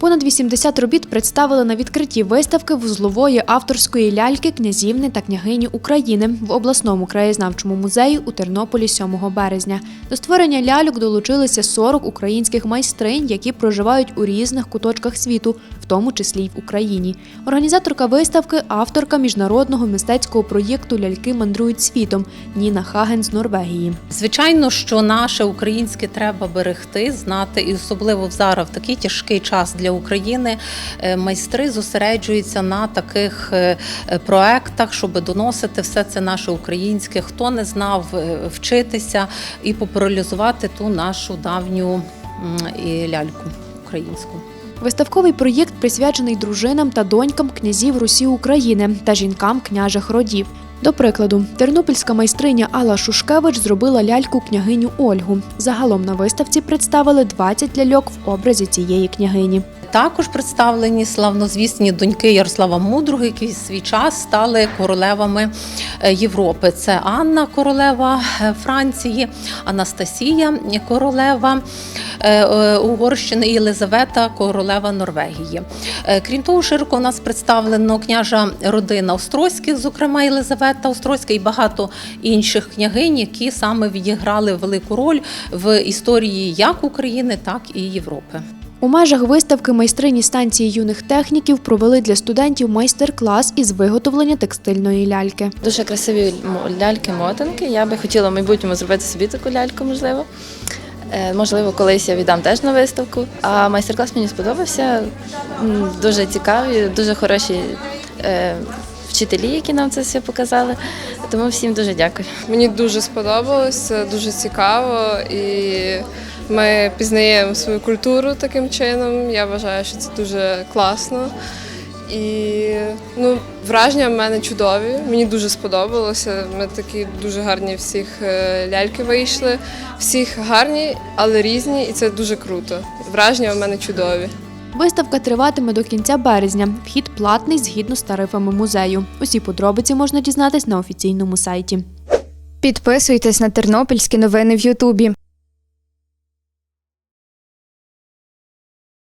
Понад 80 робіт представили на відкритті виставки вузлової авторської ляльки князівни та княгині України в обласному краєзнавчому музеї у Тернополі 7 березня. До створення ляльок долучилися 40 українських майстринь, які проживають у різних куточках світу, в тому числі й в Україні. Організаторка виставки, авторка міжнародного мистецького проєкту Ляльки мандрують світом Ніна Хаген з Норвегії. Звичайно, що наше українське треба берегти, знати, і особливо зараз в такий тяжкий час для України е, майстри зосереджуються на таких е, проектах, щоб доносити все це наше українське. Хто не знав, е, вчитися і популяризувати ту нашу давню ляльку українську. Виставковий проєкт присвячений дружинам та донькам князів Русі України та жінкам княжих родів. До прикладу, тернопільська майстриня Алла Шушкевич зробила ляльку княгиню Ольгу. Загалом на виставці представили 20 ляльок в образі цієї княгині. Також представлені славнозвісні доньки Ярослава Мудрого, які в свій час стали королевами Європи. Це Анна, королева е, Франції, Анастасія, королева е, е, Угорщини і Єлизавета, королева Норвегії. Е, Крім того, широко у нас представлено княжа родина Острозьких, зокрема Єлизавета Острозька і багато інших княгинь, які саме відіграли велику роль в історії як України, так і Європи. У межах виставки майстрині станції юних техніків провели для студентів майстер-клас із виготовлення текстильної ляльки. Дуже красиві ляльки-мотанки. Я би хотіла в майбутньому зробити собі таку ляльку, можливо. Е, Можливо, колись я віддам теж на виставку. А майстер-клас мені сподобався. Дуже цікаві, дуже хороші е, вчителі, які нам це все показали. Тому всім дуже дякую. Мені дуже сподобалось, дуже цікаво і ми пізнаємо свою культуру таким чином. Я вважаю, що це дуже класно. І ну, враження в мене чудові. Мені дуже сподобалося. Ми такі дуже гарні всіх е, ляльки вийшли. Всіх гарні, але різні, і це дуже круто. Враження в мене чудові. Виставка триватиме до кінця березня. Вхід платний згідно з тарифами музею. Усі подробиці можна дізнатись на офіційному сайті. Підписуйтесь на тернопільські новини в Ютубі.